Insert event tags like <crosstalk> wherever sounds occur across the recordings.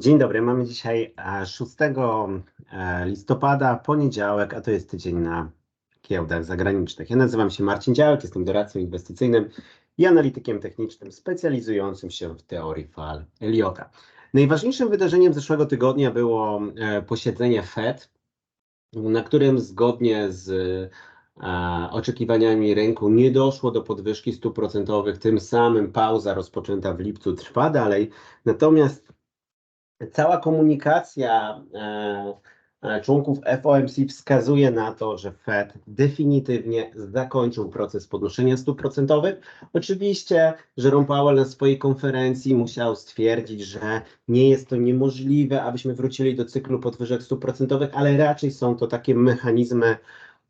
Dzień dobry, mamy dzisiaj e, 6 e, listopada, poniedziałek, a to jest tydzień na giełdach zagranicznych. Ja nazywam się Marcin Działek, jestem doradcą inwestycyjnym i analitykiem technicznym specjalizującym się w teorii fal Eliota. Najważniejszym wydarzeniem zeszłego tygodnia było e, posiedzenie Fed, na którym zgodnie z e, oczekiwaniami rynku nie doszło do podwyżki stóp procentowych, tym samym pauza rozpoczęta w lipcu trwa dalej. Natomiast cała komunikacja e, e, członków FOMC wskazuje na to, że Fed definitywnie zakończył proces podnoszenia stóp procentowych. Oczywiście Jerome Powell na swojej konferencji musiał stwierdzić, że nie jest to niemożliwe, abyśmy wrócili do cyklu podwyżek stóp procentowych, ale raczej są to takie mechanizmy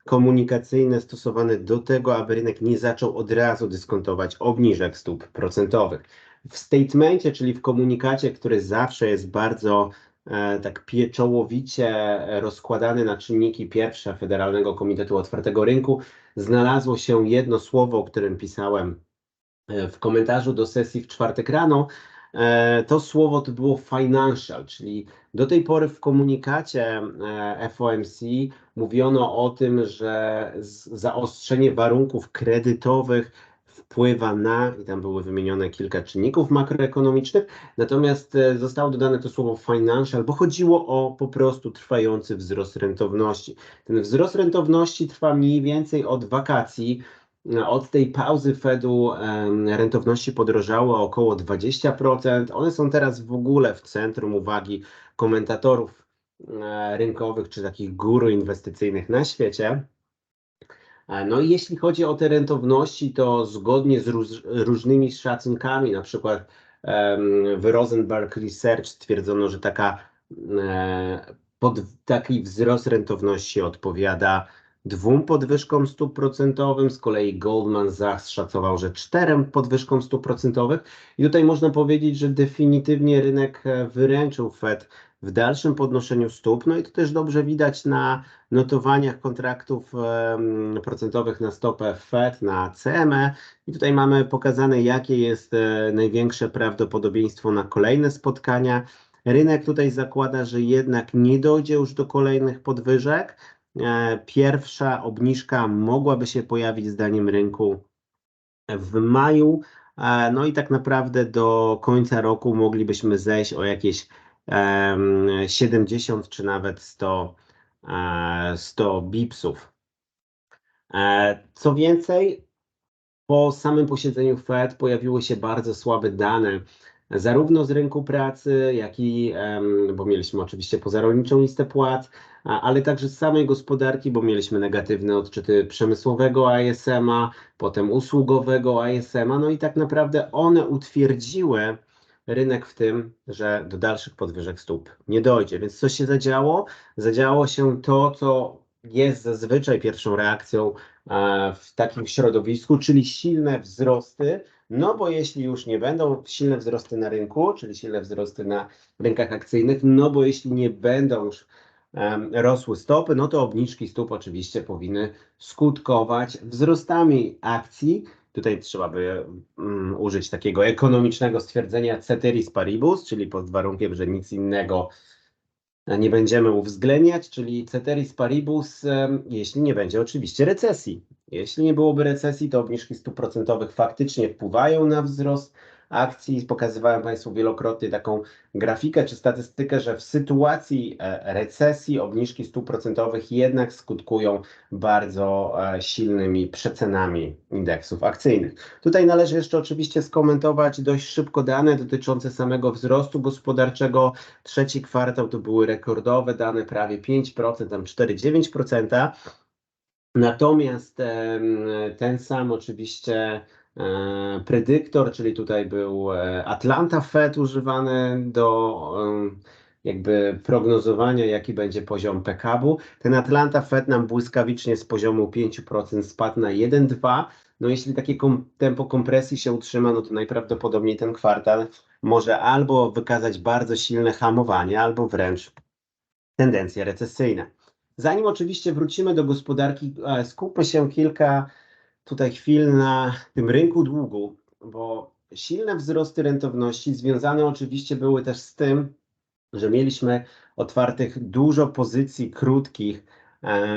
komunikacyjne stosowane do tego, aby rynek nie zaczął od razu dyskontować obniżek stóp procentowych w statemencie, czyli w komunikacie, który zawsze jest bardzo e, tak pieczołowicie rozkładany na czynniki pierwsze Federalnego Komitetu Otwartego Rynku, znalazło się jedno słowo, o którym pisałem e, w komentarzu do sesji w czwartek rano. E, to słowo to było financial, czyli do tej pory w komunikacie FOMC mówiono o tym, że zaostrzenie warunków kredytowych wpływa na, i tam były wymienione kilka czynników makroekonomicznych, natomiast e, zostało dodane to słowo financial, bo chodziło o po prostu trwający wzrost rentowności. Ten wzrost rentowności trwa mniej więcej od wakacji, od tej pauzy Fedu rentowności podrożały około 20%. One są teraz w ogóle w centrum uwagi komentatorów e, rynkowych czy takich guru inwestycyjnych na świecie. E, no i jeśli chodzi o te rentowności, to zgodnie z róż, różnymi szacunkami, na przykład w Rosenberg Research stwierdzono, że taka, e, pod, taki wzrost rentowności odpowiada dwóm podwyżkom stóp procentowym, z kolei Goldman Sachs szacował, że czterem podwyżkom stóp procentowych. I tutaj można powiedzieć, że definitywnie rynek e, wyręczył Fed w dalszym podnoszeniu stóp. No i to też dobrze widać na notowaniach kontraktów procentowych na stopę Fed, na CME. I tutaj mamy pokazane, jakie jest e, największe prawdopodobieństwo na kolejne spotkania. Rynek tutaj zakłada, że jednak nie dojdzie już do kolejnych podwyżek. E, pierwsza obniżka mogłaby się pojawić zdaniem rynku w maju. E, no i tak naprawdę do końca roku moglibyśmy zejść o jakieś 70 czy nawet 100, 100 bipsów. E, co więcej, po samym posiedzeniu Fed pojawiły się bardzo słabe dane, zarówno z rynku pracy, jak i, bo mieliśmy oczywiście pozarolniczą listę płac, ale także z samej gospodarki, bo mieliśmy negatywne odczyty przemysłowego ISM-a, potem usługowego ISM-a, no i tak naprawdę one utwierdziły rynek w tym, że do dalszych podwyżek stóp nie dojdzie. Więc co się zadziało? Zadziało się to, co jest zazwyczaj pierwszą reakcją e, w takim środowisku, czyli silne wzrosty. No bo jeśli już nie będą silne wzrosty na rynku, czyli silne wzrosty na rynkach akcyjnych, no bo jeśli nie będą już rosły stopy, no to obniżki stóp oczywiście powinny skutkować wzrostami akcji, Tutaj trzeba by um, użyć takiego ekonomicznego stwierdzenia ceteris paribus, czyli pod warunkiem, że nic innego nie będziemy uwzględniać, czyli ceteris paribus, um, jeśli nie będzie oczywiście recesji. Jeśli nie byłoby recesji, to obniżki stóp procentowych faktycznie wpływają na wzrost akcji. Pokazywałem Państwu wielokrotnie taką grafikę czy statystykę, że w sytuacji e, recesji obniżki stóp procentowych jednak skutkują bardzo e, silnymi przecenami indeksów akcyjnych. Tutaj należy jeszcze oczywiście skomentować dość szybko dane dotyczące samego wzrostu gospodarczego. Trzeci kwartał to były rekordowe dane, prawie 5%, tam 4,9%. Natomiast ten sam oczywiście predyktor, czyli tutaj był e, Atlanta Fed używany do jakby prognozowania, jaki będzie poziom PKB-u. Ten Atlanta Fed nam błyskawicznie z poziomu 5% spadł na 1,2%. No jeśli takie kom tempo kompresji się utrzyma, no to najprawdopodobniej ten kwartal może albo wykazać bardzo silne hamowanie, albo wręcz tendencje recesyjne. Zanim oczywiście wrócimy do gospodarki, e, skupmy się kilka tutaj chwil na tym rynku długu, bo silne wzrosty rentowności związane oczywiście były też z tym, że mieliśmy otwartych dużo pozycji krótkich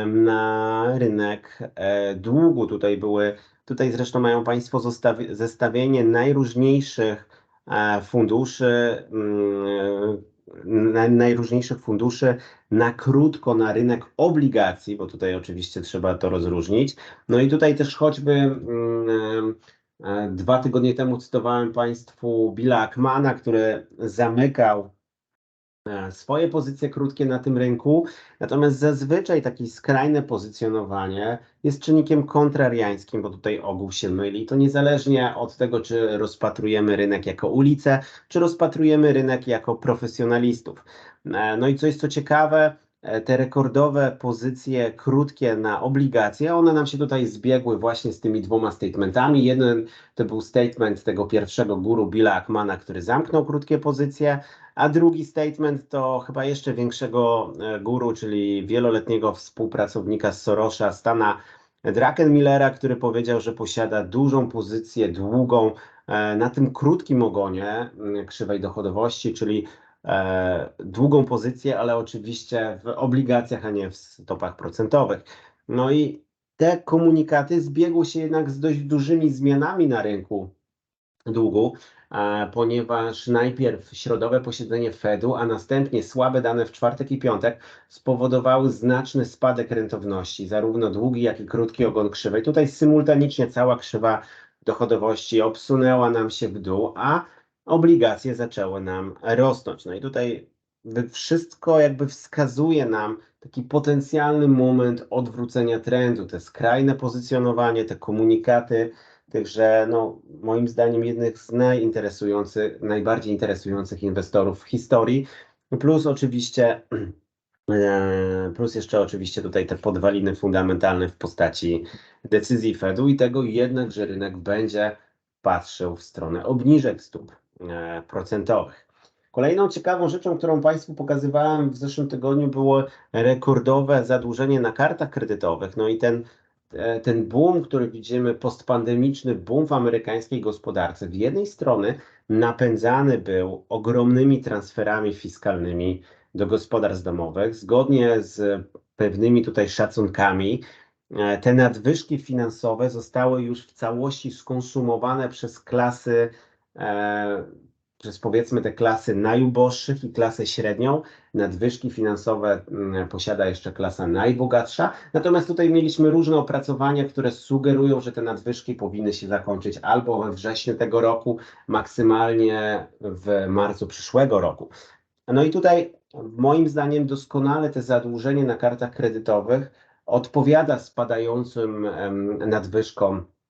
na rynek e, długu. Tutaj były, tutaj zresztą mają Państwo zestawienie najróżniejszych e, funduszy, mm, najróżniejszych funduszy na krótko na rynek obligacji, bo tutaj oczywiście trzeba to rozróżnić. No i tutaj też choćby mm, e, dwa tygodnie temu cytowałem Państwu Billa Ackmana, który zamykał swoje pozycje krótkie na tym rynku, natomiast zazwyczaj takie skrajne pozycjonowanie jest czynnikiem kontrariańskim, bo tutaj ogół się myli. To niezależnie od tego, czy rozpatrujemy rynek jako ulicę, czy rozpatrujemy rynek jako profesjonalistów. E, No i co jest co ciekawe, e, te rekordowe pozycje krótkie na obligacje, one nam się tutaj zbiegły właśnie z tymi dwoma statementami. Jeden to był statement tego pierwszego guru Billa Ackmana, który zamknął krótkie pozycje, a drugi statement to chyba jeszcze większego e, guru, czyli wieloletniego współpracownika Sorosza, Stana Druckenmillera, który powiedział, że posiada dużą pozycję długą e, na tym krótkim ogonie krzywej dochodowości, czyli e, długą pozycję, ale oczywiście w obligacjach, a nie w stopach procentowych. No i te komunikaty zbiegły się jednak z dość dużymi zmianami na rynku długu, e, ponieważ najpierw środowe posiedzenie Fedu, a następnie słabe dane w czwartek i piątek spowodowały znaczny spadek rentowności, zarówno długi, jak i krótki ogon krzywej. Tutaj symultanicznie cała krzywa dochodowości obsunęła nam się w dół, a obligacje zaczęły nam rosnąć. No i tutaj wszystko jakby wskazuje nam taki potencjalny moment odwrócenia trendu, te skrajne pozycjonowanie, te komunikaty, Także no, moim zdaniem jednych z najinteresujących, najbardziej interesujących inwestorów w historii. Plus oczywiście, <clears throat> e, plus jeszcze oczywiście tutaj te podwaliny fundamentalne w postaci decyzji Fedu i tego jednak, że rynek będzie patrzył w stronę obniżek stóp procentowych. Kolejną ciekawą rzeczą, którą Państwu pokazywałem w zeszłym tygodniu, było rekordowe zadłużenie na kartach kredytowych. No i ten e, ten boom, który widzimy, postpandemiczny boom w amerykańskiej gospodarce, z jednej strony napędzany był ogromnymi transferami fiskalnymi do gospodarstw domowych. Zgodnie z pewnymi tutaj szacunkami, e, te nadwyżki finansowe zostały już w całości skonsumowane przez klasy, e, przez powiedzmy te klasy najuboższych i klasę średnią. Nadwyżki finansowe mm, posiada jeszcze klasa najbogatsza. Natomiast tutaj mieliśmy różne opracowania, które sugerują, że te nadwyżki powinny się zakończyć albo we wrześniu tego roku, maksymalnie w marcu przyszłego roku. No i tutaj moim zdaniem doskonale te zadłużenie na kartach kredytowych odpowiada spadającym nadwyżkom e,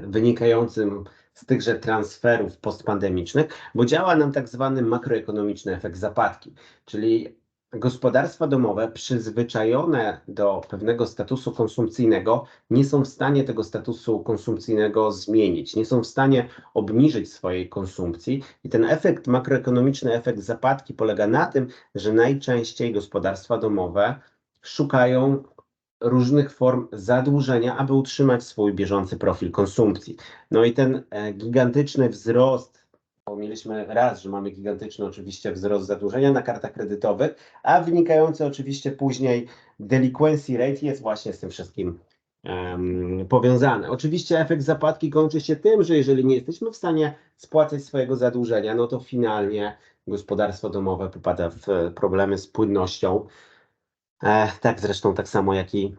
wynikającym z tychże transferów postpandemicznych, bo działa nam tak zwany makroekonomiczny efekt zapadki, czyli gospodarstwa domowe przyzwyczajone do pewnego statusu konsumpcyjnego nie są w stanie tego statusu konsumpcyjnego zmienić, nie są w stanie obniżyć swojej konsumpcji i ten efekt, makroekonomiczny efekt zapadki polega na tym, że najczęściej gospodarstwa domowe szukają różnych form zadłużenia, aby utrzymać swój bieżący profil konsumpcji. No i ten e, gigantyczny wzrost, bo mieliśmy raz, że mamy gigantyczny oczywiście wzrost zadłużenia na kartach kredytowych, a wynikający oczywiście później delinquency rate jest właśnie z tym wszystkim em, powiązany. Oczywiście efekt zapadki kończy się tym, że jeżeli nie jesteśmy w stanie spłacać swojego zadłużenia, no to finalnie gospodarstwo domowe popada w e, problemy z płynnością. E, tak zresztą tak samo jak i,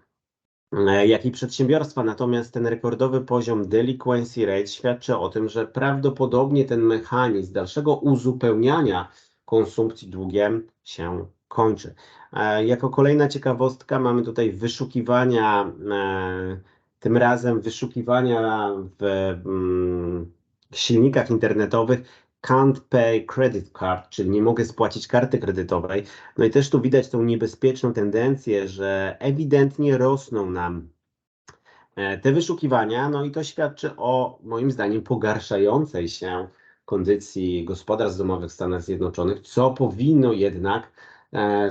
e, jak i przedsiębiorstwa. Natomiast ten rekordowy poziom delinquency rate świadczy o tym, że prawdopodobnie ten mechanizm dalszego uzupełniania konsumpcji długiem się kończy. E, Jako kolejna ciekawostka mamy tutaj wyszukiwania, tym razem wyszukiwania w mm, silnikach internetowych can't pay credit card, czyli nie mogę spłacić karty kredytowej. No i też tu widać tą niebezpieczną tendencję, że ewidentnie rosną nam e, te wyszukiwania, no i to świadczy o moim zdaniem pogarszającej się kondycji gospodarstw domowych w Stanach Zjednoczonych, co powinno jednak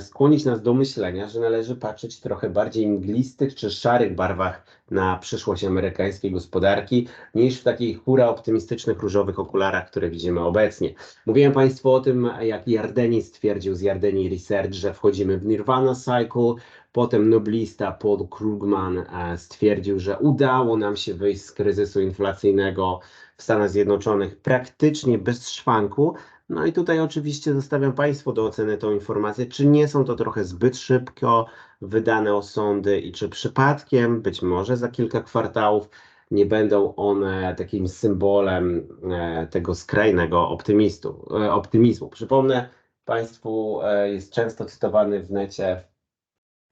skłonić nas do myślenia, że należy patrzeć trochę bardziej mglistych czy szarych barwach na przyszłość amerykańskiej gospodarki, niż w takich hura optymistycznych różowych okularach, które widzimy obecnie. Mówiłem Państwu o tym, jak Jardeni stwierdził z Jardeni Research, że wchodzimy w Nirvana Cycle, Potem noblista Paul Krugman e, stwierdził, że udało nam się wyjść z kryzysu inflacyjnego w Stanach Zjednoczonych praktycznie bez szwanku. No i tutaj oczywiście zostawiam Państwu do oceny tą informację, czy nie są to trochę zbyt szybko wydane osądy i czy przypadkiem, być może za kilka kwartałów, nie będą one takim symbolem e, tego skrajnego optymistu, e, optymizmu. Przypomnę Państwu, jest często cytowany w necie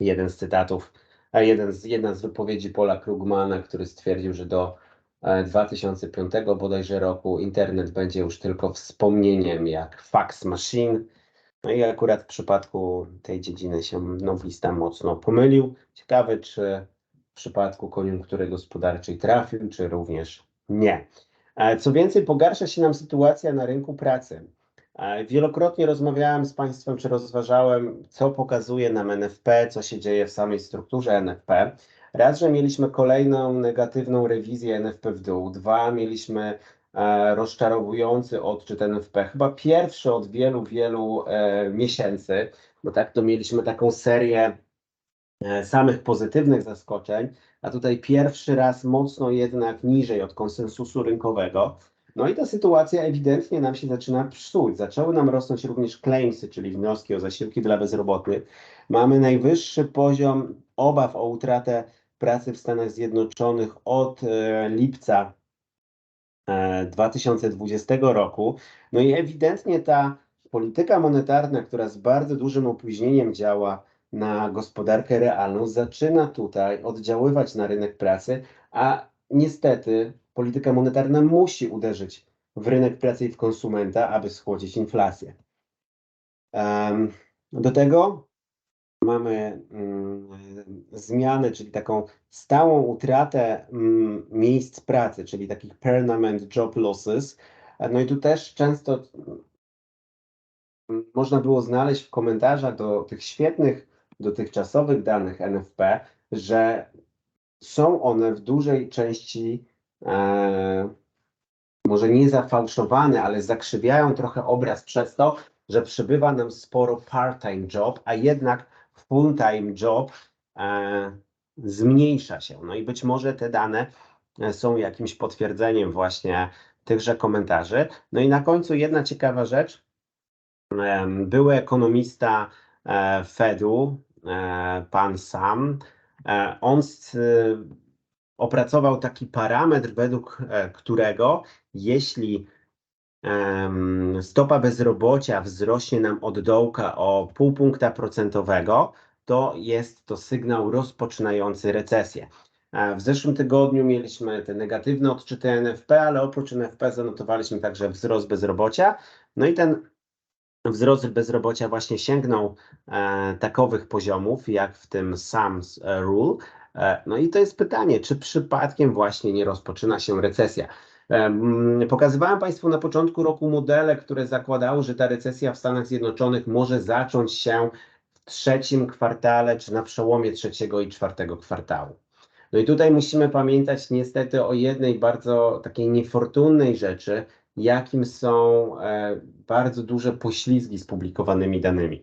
jeden z cytatów, jeden z, jedna z wypowiedzi Paula Krugmana, który stwierdził, że do 2005 e, bodajże roku internet będzie już tylko wspomnieniem jak fax machine. No i akurat w przypadku tej dziedziny się noblista mocno pomylił. Ciekawe, czy w przypadku koniunktury gospodarczej trafił, czy również nie. E, co więcej, pogarsza się nam sytuacja na rynku pracy. Wielokrotnie rozmawiałem z Państwem, czy rozważałem, co pokazuje nam NFP, co się dzieje w samej strukturze NFP. Raz, że mieliśmy kolejną negatywną rewizję NFP w dół. Dwa, mieliśmy e, rozczarowujący odczyt NFP, chyba pierwszy od wielu, wielu e, miesięcy, bo tak to mieliśmy taką serię e, samych pozytywnych zaskoczeń, a tutaj pierwszy raz mocno jednak niżej od konsensusu rynkowego. No i ta sytuacja ewidentnie nam się zaczyna psuć. Zaczęły nam rosnąć również claimsy, czyli wnioski o zasiłki dla bezrobotnych. Mamy najwyższy poziom obaw o utratę pracy w Stanach Zjednoczonych od e, lipca 2020 e, roku. No i ewidentnie ta polityka monetarna, która z bardzo dużym opóźnieniem działa na gospodarkę realną, zaczyna tutaj oddziaływać na rynek pracy, a niestety polityka monetarna musi uderzyć w rynek pracy i w konsumenta, aby schłodzić inflację. Do tego mamy mm, zmianę, czyli taką stałą utratę mm, miejsc pracy, czyli takich permanent job losses. No i tu też często mm, można było znaleźć w komentarzach do tych świetnych dotychczasowych danych NFP, że są one w dużej części e, może nie zafałszowane, ale zakrzywiają trochę obraz przez to, że przybywa nam sporo part-time job, a jednak full-time job e, zmniejsza się. No i być może te dane e, są jakimś potwierdzeniem właśnie tychże komentarzy. No i na końcu jedna ciekawa rzecz. Były ekonomista e, Fedu, pan Sam, on opracował taki parametr, według którego jeśli stopa bezrobocia wzrośnie nam od dołka o pół punkta procentowego, to jest to sygnał rozpoczynający recesję. E, w zeszłym tygodniu mieliśmy te negatywne odczyty NFP, ale oprócz NFP zanotowaliśmy także wzrost bezrobocia. No i ten wzrost bezrobocia właśnie sięgnął e, takowych poziomów, jak w tym SAMS Rule, E, no i to jest pytanie, czy przypadkiem właśnie nie rozpoczyna się recesja? Pokazywałem Państwu na początku roku modele, które zakładały, że ta recesja w Stanach Zjednoczonych może zacząć się w trzecim kwartale, czy na przełomie trzeciego i czwartego kwartału. No i tutaj musimy pamiętać niestety o jednej bardzo takiej niefortunnej rzeczy, jakim są e, bardzo duże poślizgi z publikowanymi danymi.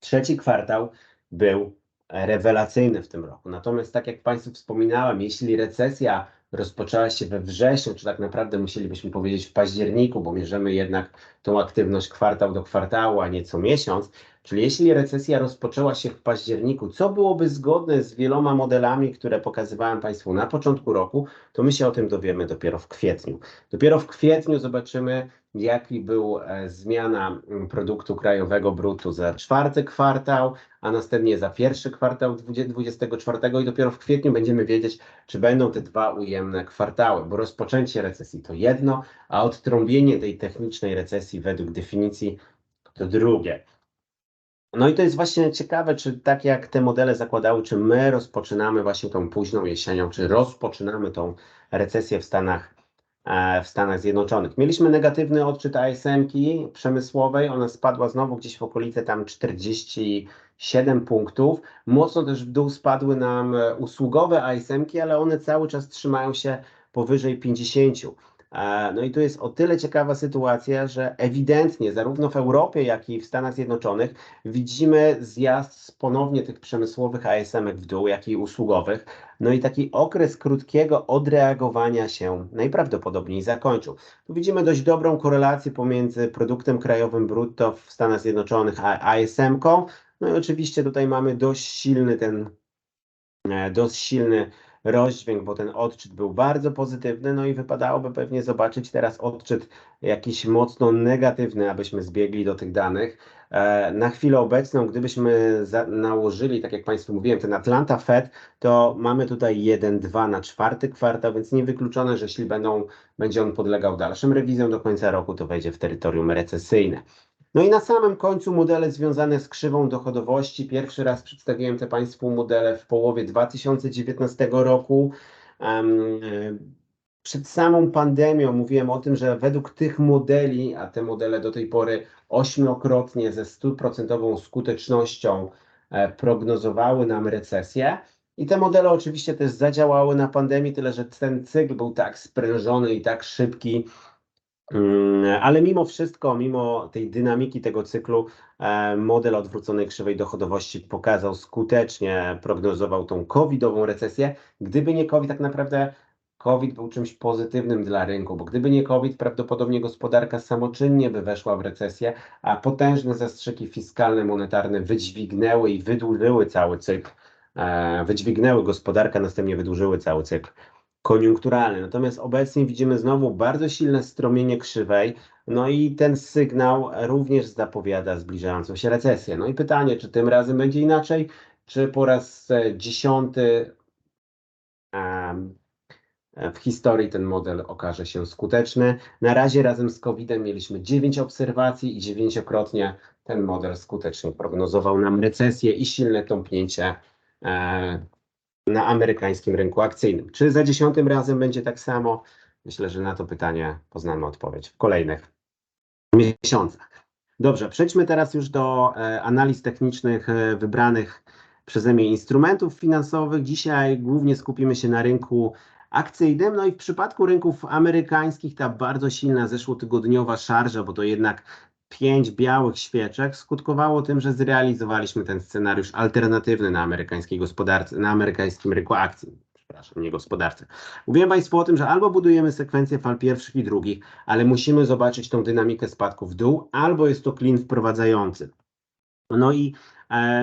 Trzeci kwartał był rewelacyjny w tym roku. Natomiast tak jak Państwu wspominałem, jeśli recesja rozpoczęła się we wrześniu, czy tak naprawdę musielibyśmy powiedzieć w październiku, bo mierzymy jednak tą aktywność kwartał do kwartału, a nie co miesiąc, Czyli jeśli recesja rozpoczęła się w październiku, co byłoby zgodne z wieloma modelami, które pokazywałem Państwu na początku roku, to my się o tym dowiemy dopiero w kwietniu. Dopiero w kwietniu zobaczymy, jaki był e, zmiana produktu krajowego brutto za czwarty kwartał, a następnie za pierwszy kwartał 2024 i dopiero w kwietniu będziemy wiedzieć, czy będą te dwa ujemne kwartały, bo rozpoczęcie recesji to jedno, a odtrąbienie tej technicznej recesji według definicji to drugie. No i to jest właśnie ciekawe, czy tak jak te modele zakładały, czy my rozpoczynamy właśnie tą późną jesienią, czy rozpoczynamy tą recesję w Stanach w Stanach Zjednoczonych. Mieliśmy negatywny odczyt ASM-ki przemysłowej, ona spadła znowu gdzieś w okolice tam 47 punktów. Mocno też w dół spadły nam e, usługowe ASM-ki, ale one cały czas trzymają się powyżej 50. E, No i tu jest o tyle ciekawa sytuacja, że ewidentnie zarówno w Europie, jak i w Stanach Zjednoczonych widzimy zjazd ponownie tych przemysłowych ASM-ek w dół, jak i usługowych. No i taki okres krótkiego odreagowania się najprawdopodobniej zakończył. Tu widzimy dość dobrą korelację pomiędzy produktem krajowym brutto w Stanach Zjednoczonych a ASM-ką. No i oczywiście tutaj mamy dość silny ten, e, dość silny rozdźwięk, bo ten odczyt był bardzo pozytywny, no i wypadałoby pewnie zobaczyć teraz odczyt jakiś mocno negatywny, abyśmy zbiegli do tych danych. E, Na chwilę obecną, gdybyśmy nałożyli, tak jak Państwu mówiłem, ten Atlanta Fed, to mamy tutaj 1-2 na czwarty kwartał, więc niewykluczone, że jeśli będą, będzie on podlegał dalszym rewizjom do końca roku, to wejdzie w terytorium recesyjne. No i na samym końcu modele związane z krzywą dochodowości. Pierwszy raz przedstawiłem te Państwu modele w połowie 2019 roku. E, Przed samą pandemią mówiłem o tym, że według tych modeli, a te modele do tej pory ośmiokrotnie ze stuprocentową skutecznością e, prognozowały nam recesję. I te modele oczywiście też zadziałały na pandemii, tyle że ten cykl był tak sprężony i tak szybki, Ale mimo wszystko, mimo tej dynamiki tego cyklu, e, model odwróconej krzywej dochodowości pokazał skutecznie, prognozował tą covidową recesję. Gdyby nie COVID, tak naprawdę COVID był czymś pozytywnym dla rynku, bo gdyby nie COVID, prawdopodobnie gospodarka samoczynnie by weszła w recesję, a potężne zastrzyki fiskalne, monetarne wydźwignęły i wydłużyły cały cykl, e, wydźwignęły gospodarkę, następnie wydłużyły cały cykl koniunkturalny. Natomiast obecnie widzimy znowu bardzo silne stromienie krzywej, no i ten sygnał również zapowiada zbliżającą się recesję. No i pytanie, czy tym razem będzie inaczej, czy po raz e, dziesiąty w historii ten model okaże się skuteczny. Na razie razem z COVID-em mieliśmy 9 obserwacji i dziewięciokrotnie ten model skutecznie prognozował nam recesję i silne tąpnięcie e, na amerykańskim rynku akcyjnym. Czy za dziesiątym razem będzie tak samo? Myślę, że na to pytanie poznamy odpowiedź w kolejnych miesiącach. Dobrze, przejdźmy teraz już do e, analiz technicznych e, wybranych przeze mnie instrumentów finansowych. Dzisiaj głównie skupimy się na rynku akcyjnym. No i w przypadku rynków amerykańskich ta bardzo silna zeszłotygodniowa szarża, bo to jednak pięć białych świeczek skutkowało tym, że zrealizowaliśmy ten scenariusz alternatywny na amerykańskiej gospodarce, na amerykańskim rynku akcji. Przepraszam, nie gospodarce. Mówiłem Państwu o tym, że albo budujemy sekwencję fal pierwszych i drugich, ale musimy zobaczyć tą dynamikę spadku w dół, albo jest to klin wprowadzający. No i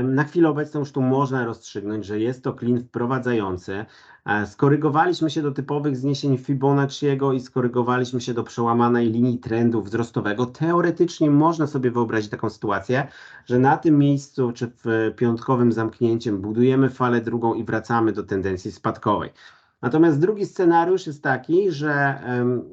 na chwilę obecną już tu można rozstrzygnąć, że jest to klin wprowadzający. E, Skorygowaliśmy się do typowych zniesień Fibonacciego i skorygowaliśmy się do przełamanej linii trendu wzrostowego. Teoretycznie można sobie wyobrazić taką sytuację, że na tym miejscu czy w piątkowym zamknięciem budujemy falę drugą i wracamy do tendencji spadkowej. Natomiast drugi scenariusz jest taki, że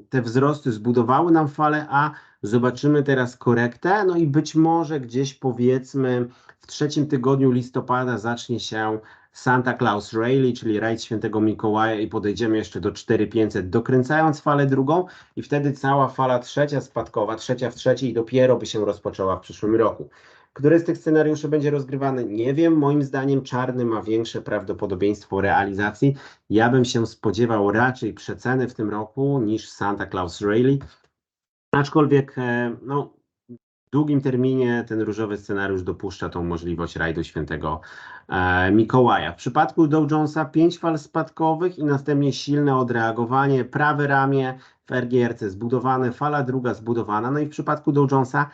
te wzrosty zbudowały nam falę A, zobaczymy teraz korektę, no i być może gdzieś powiedzmy w trzecim tygodniu listopada zacznie się Santa Claus Rally, czyli rajd świętego Mikołaja i podejdziemy jeszcze do 4500, dokręcając falę drugą i wtedy cała fala trzecia spadkowa, trzecia w trzeciej dopiero by się rozpoczęła w przyszłym roku. Który z tych scenariuszy będzie rozgrywany? Nie wiem. Moim zdaniem czarny ma większe prawdopodobieństwo realizacji. Ja bym się spodziewał raczej przeceny w tym roku niż Santa Claus Rally. Aczkolwiek e, no, w długim terminie ten różowy scenariusz dopuszcza tą możliwość rajdu świętego e, Mikołaja. W przypadku Dow Jonesa 5 fal spadkowych i następnie silne odreagowanie, prawe ramię w RGRC zbudowane, fala druga zbudowana. No i w przypadku Dow Jonesa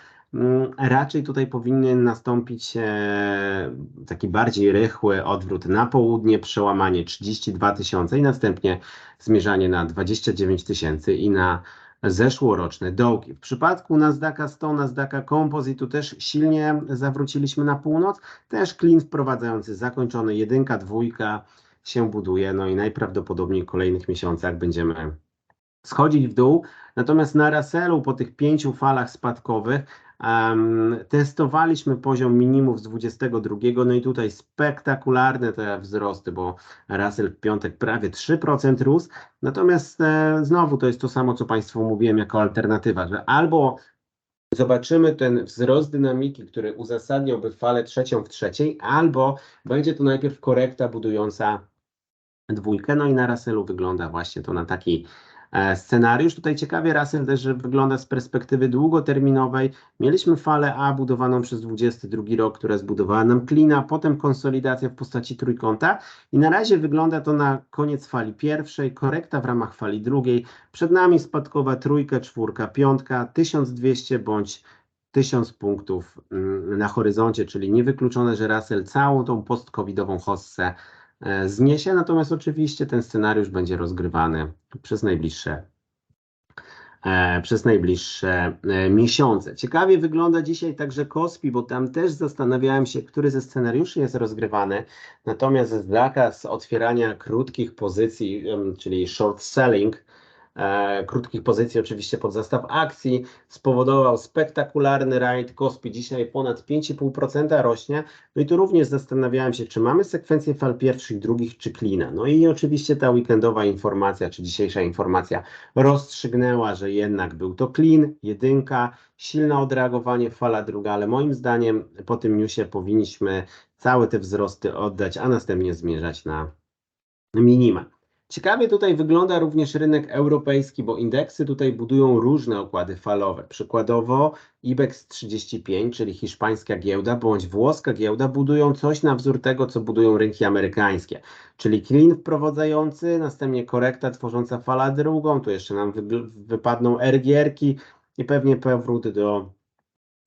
raczej tutaj powinien nastąpić e, taki bardziej rychły odwrót na południe, przełamanie 32 tysiące i następnie zmierzanie na 29 tysięcy i na zeszłoroczne dołki. W przypadku Nasdaqa 100, Nasdaqa Composite też silnie zawróciliśmy na północ. Też klin wprowadzający zakończony, jedynka, dwójka się buduje, no i najprawdopodobniej w kolejnych miesiącach będziemy schodzić w dół. Natomiast na Russellu po tych pięciu falach spadkowych Um, testowaliśmy poziom minimów z 22, no i tutaj spektakularne te wzrosty, bo Russell w piątek prawie 3% rósł, natomiast e, znowu to jest to samo, co Państwu mówiłem jako alternatywa, że albo zobaczymy ten wzrost dynamiki, który uzasadniałby falę trzecią w trzeciej, albo będzie to najpierw korekta budująca dwójkę, no i na Russellu wygląda właśnie to na taki scenariusz. Tutaj ciekawie Russell też wygląda z perspektywy długoterminowej. Mieliśmy falę A budowaną przez 22 rok, która zbudowała nam klina, potem konsolidacja w postaci trójkąta i na razie wygląda to na koniec fali pierwszej, korekta w ramach fali drugiej. Przed nami spadkowa trójka, czwórka, piątka, 1200 bądź 1000 punktów mm, na horyzoncie, czyli niewykluczone, że Russell całą tą post-covidową hossę E, zniesie, natomiast oczywiście ten scenariusz będzie rozgrywany przez najbliższe e, przez najbliższe e, miesiące. Ciekawie wygląda dzisiaj także Kospi, bo tam też zastanawiałem się, który ze scenariuszy jest rozgrywany. Natomiast zakaz otwierania krótkich pozycji, czyli short selling, e, krótkich pozycji oczywiście pod zastaw akcji, spowodował spektakularny rajd Kospi. Dzisiaj ponad 5,5% rośnie. No i tu również zastanawiałem się, czy mamy sekwencję fal pierwszych, drugich, czy klina. No i oczywiście ta weekendowa informacja, czy dzisiejsza informacja rozstrzygnęła, że jednak był to klin, jedynka, silne odreagowanie, fala druga, ale moim zdaniem po tym newsie powinniśmy całe te wzrosty oddać, a następnie zmierzać na minima. Ciekawie tutaj wygląda również rynek europejski, bo indeksy tutaj budują różne okłady falowe. Przykładowo IBEX 35, czyli hiszpańska giełda, bądź włoska giełda budują coś na wzór tego, co budują rynki amerykańskie. Czyli clean wprowadzający, następnie korekta tworząca fala drugą, tu jeszcze nam wy wypadną RGR-ki i pewnie powrót do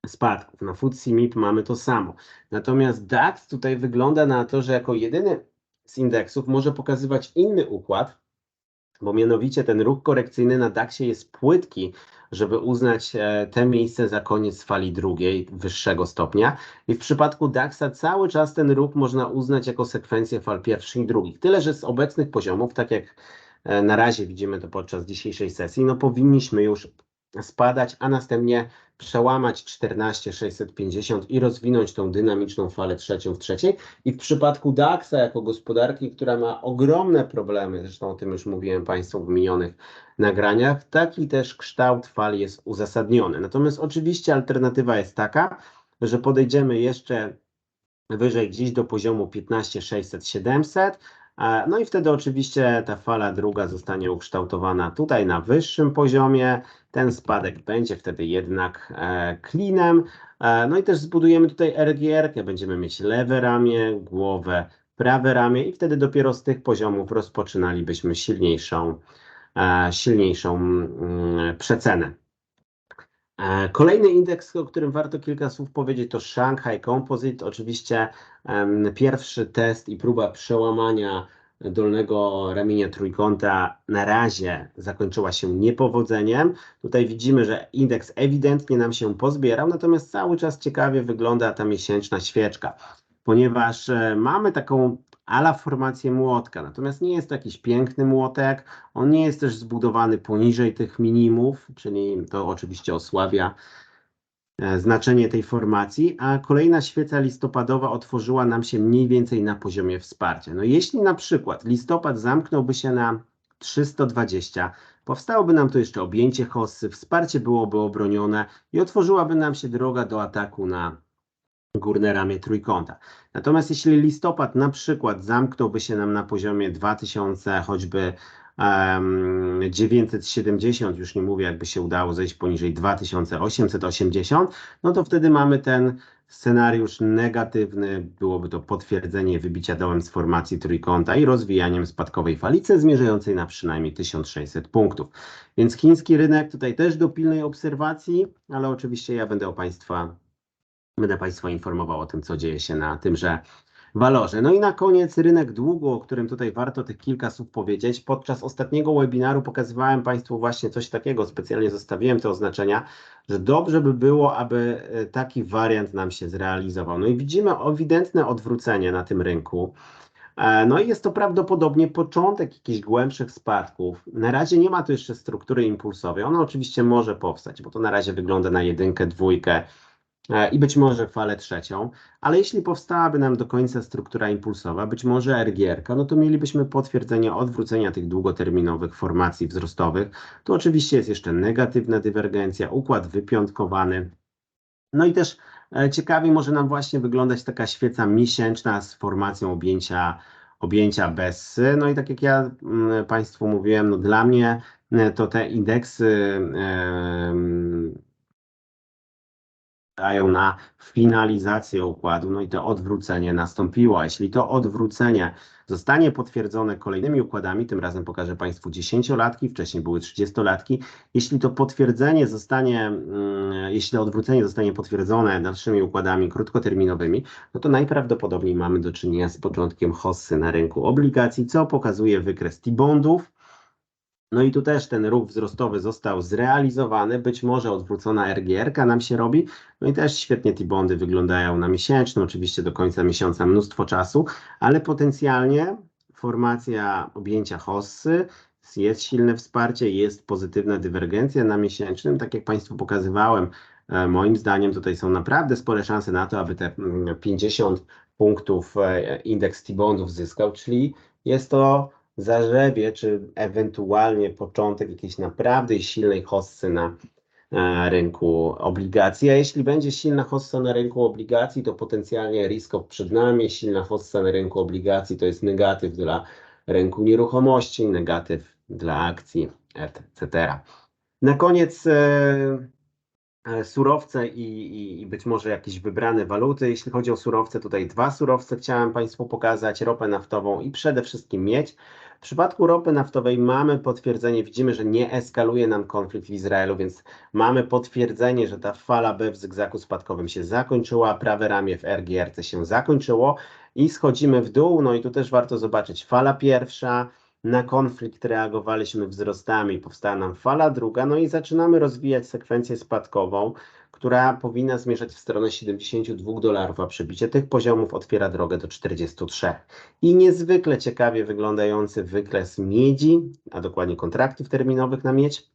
spadków. Na FTSE MIP mamy to samo. Natomiast DAX tutaj wygląda na to, że jako jedyny z indeksów może pokazywać inny układ, bo mianowicie ten ruch korekcyjny na DAXie jest płytki, żeby uznać e, te miejsce za koniec fali drugiej, wyższego stopnia. I w przypadku DAXa cały czas ten ruch można uznać jako sekwencję fal pierwszych i drugich. Tyle, że z obecnych poziomów, tak jak e, na razie widzimy to podczas dzisiejszej sesji, no powinniśmy już spadać, a następnie przełamać 14650 i rozwinąć tą dynamiczną falę trzecią w trzeciej. I w przypadku DAX-a jako gospodarki, która ma ogromne problemy, zresztą o tym już mówiłem Państwu w minionych nagraniach, taki też kształt fal jest uzasadniony. Natomiast oczywiście alternatywa jest taka, że podejdziemy jeszcze wyżej gdzieś do poziomu 15600-700, no i wtedy oczywiście ta fala druga zostanie ukształtowana tutaj na wyższym poziomie. Ten spadek będzie wtedy jednak e, klinem. E, no i też zbudujemy tutaj RGR, będziemy mieć lewe ramię, głowę, prawe ramię i wtedy dopiero z tych poziomów rozpoczynalibyśmy silniejszą, e, silniejszą mm, przecenę. Kolejny indeks, o którym warto kilka słów powiedzieć, to Shanghai Composite. Oczywiście pierwszy test i próba przełamania dolnego ramienia trójkąta na razie zakończyła się niepowodzeniem. Tutaj widzimy, że indeks ewidentnie nam się pozbierał, natomiast cały czas ciekawie wygląda ta miesięczna świeczka, ponieważ e, mamy taką ala formację młotka, natomiast nie jest to jakiś piękny młotek, on nie jest też zbudowany poniżej tych minimów, czyli to oczywiście osłabia E, znaczenie tej formacji, a kolejna świeca listopadowa otworzyła nam się mniej więcej na poziomie wsparcia. No jeśli na przykład listopad zamknąłby się na 320, powstałoby nam tu jeszcze objęcie hossy, wsparcie byłoby obronione i otworzyłaby nam się droga do ataku na górne ramię trójkąta. Natomiast jeśli listopad na przykład zamknąłby się nam na poziomie 2000, choćby 970, już nie mówię, jakby się udało zejść poniżej 2880, no to wtedy mamy ten scenariusz negatywny, byłoby to potwierdzenie wybicia dołem z formacji trójkąta i rozwijaniem spadkowej falicy zmierzającej na przynajmniej 1600 punktów. Więc chiński rynek tutaj też do pilnej obserwacji, ale oczywiście ja będę o Państwa Będę Państwa informował o tym, co dzieje się na tymże walorze. No i na koniec rynek długu, o którym tutaj warto tych kilka słów powiedzieć. Podczas ostatniego webinaru pokazywałem Państwu właśnie coś takiego, specjalnie zostawiłem te oznaczenia, że dobrze by było, aby e, taki wariant nam się zrealizował. No i widzimy ewidentne odwrócenie na tym rynku. E, No i jest to prawdopodobnie początek jakichś głębszych spadków. Na razie nie ma tu jeszcze struktury impulsowej. Ona oczywiście może powstać, bo to na razie wygląda na jedynkę, dwójkę i być może falę trzecią, ale jeśli powstałaby nam do końca struktura impulsowa, być może RGR, no to mielibyśmy potwierdzenie odwrócenia tych długoterminowych formacji wzrostowych. Tu oczywiście jest jeszcze negatywna dywergencja, układ wypiątkowany. No i też e, ciekawie może nam właśnie wyglądać taka świeca miesięczna z formacją objęcia, objęcia bez. No i tak jak ja mm, Państwu mówiłem, no dla mnie e, to te indeksy em, dają na finalizację układu, no i to odwrócenie nastąpiło. A jeśli to odwrócenie zostanie potwierdzone kolejnymi układami, tym razem pokażę Państwu 10-latki, wcześniej były 30-latki, jeśli to potwierdzenie zostanie, mm, jeśli to odwrócenie zostanie potwierdzone dalszymi układami krótkoterminowymi, no to najprawdopodobniej mamy do czynienia z początkiem hossy na rynku obligacji, co pokazuje wykres T-bondów. No i tu też ten ruch wzrostowy został zrealizowany, być może odwrócona RGR nam się robi, no i też świetnie T-bondy wyglądają na miesięcznym, oczywiście do końca miesiąca mnóstwo czasu, ale potencjalnie formacja objęcia hossy, jest silne wsparcie, jest pozytywna dywergencja na miesięcznym, tak jak Państwu pokazywałem, e, moim zdaniem tutaj są naprawdę spore szanse na to, aby te mm, 50 punktów e, indeks T-bondów zyskał, czyli jest to zarzewie, czy ewentualnie początek jakiejś naprawdę silnej hossy na e, rynku obligacji. A jeśli będzie silna hossa na rynku obligacji, to potencjalnie risk przed nami. Silna hossa na rynku obligacji to jest negatyw dla rynku nieruchomości, negatyw dla akcji, etc. Na koniec e, surowce i, i, i być może jakieś wybrane waluty. Jeśli chodzi o surowce, tutaj dwa surowce chciałem Państwu pokazać, ropę naftową i przede wszystkim miedź. W przypadku ropy naftowej mamy potwierdzenie, widzimy, że nie eskaluje nam konflikt w Izraelu, więc mamy potwierdzenie, że ta fala B w zygzaku spadkowym się zakończyła, prawe ramię w RGRC się zakończyło i schodzimy w dół. No i tu też warto zobaczyć fala pierwsza, na konflikt reagowaliśmy wzrostami, powstała nam fala druga, no i zaczynamy rozwijać sekwencję spadkową, która powinna zmierzać w stronę 72 dolarów, a przebicie tych poziomów otwiera drogę do 43. I niezwykle ciekawie wyglądający wykres miedzi, a dokładnie kontraktów terminowych na miedź,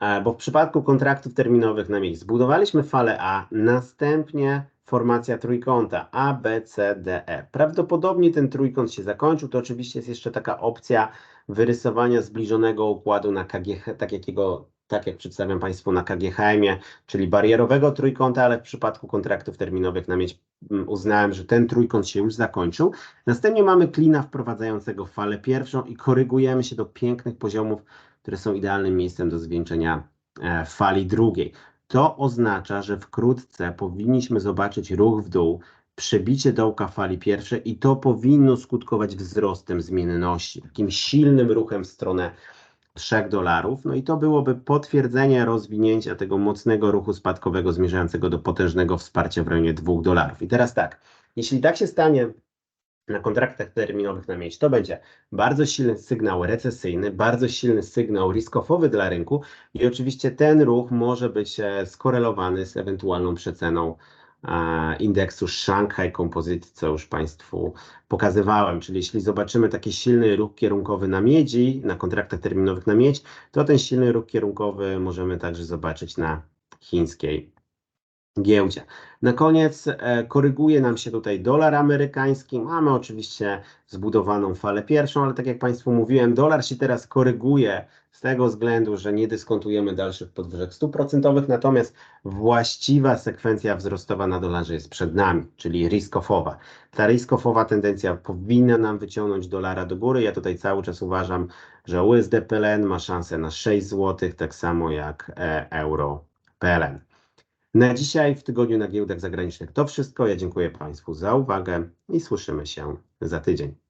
E, bo w przypadku kontraktów terminowych na miedź zbudowaliśmy falę A, następnie formacja trójkąta A, B, C, D, E. Prawdopodobnie ten trójkąt się zakończył, to oczywiście jest jeszcze taka opcja wyrysowania zbliżonego układu na KGH, tak jakiego tak jak przedstawiam Państwu na KGHM-ie, czyli barierowego trójkąta, ale w przypadku kontraktów terminowych na mieć mm, uznałem, że ten trójkąt się już zakończył. Następnie mamy klina wprowadzającego falę pierwszą i korygujemy się do pięknych poziomów, które są idealnym miejscem do zwieńczenia e, fali drugiej. To oznacza, że wkrótce powinniśmy zobaczyć ruch w dół, przebicie dołka fali pierwszej i to powinno skutkować wzrostem zmienności, takim silnym ruchem w stronę 3 dolarów. No i to byłoby potwierdzenie rozwinięcia tego mocnego ruchu spadkowego zmierzającego do potężnego wsparcia w rejonie 2 dolarów. I teraz tak, jeśli tak się stanie na kontraktach terminowych na mieć, to będzie bardzo silny sygnał recesyjny, bardzo silny sygnał riskofowy dla rynku i oczywiście ten ruch może być e, skorelowany z ewentualną przeceną indeksu Shanghai Composite, co już Państwu pokazywałem. Czyli jeśli zobaczymy taki silny ruch kierunkowy na miedzi, na kontraktach terminowych na miedź, to ten silny ruch kierunkowy możemy także zobaczyć na chińskiej giełdzie. Na koniec e, koryguje nam się tutaj dolar amerykański. Mamy oczywiście zbudowaną falę pierwszą, ale tak jak Państwu mówiłem, dolar się teraz koryguje z tego względu, że nie dyskontujemy dalszych podwyżek stóp procentowych, natomiast właściwa sekwencja wzrostowa na dolarze jest przed nami, czyli riskofowa. Ta riskofowa tendencja powinna nam wyciągnąć dolara do góry. Ja tutaj cały czas uważam, że USD PLN ma szansę na 6 zł, tak samo jak e, euro PLN. Na dzisiaj w tygodniu na giełdach zagranicznych to wszystko. Ja dziękuję Państwu za uwagę i słyszymy się za tydzień.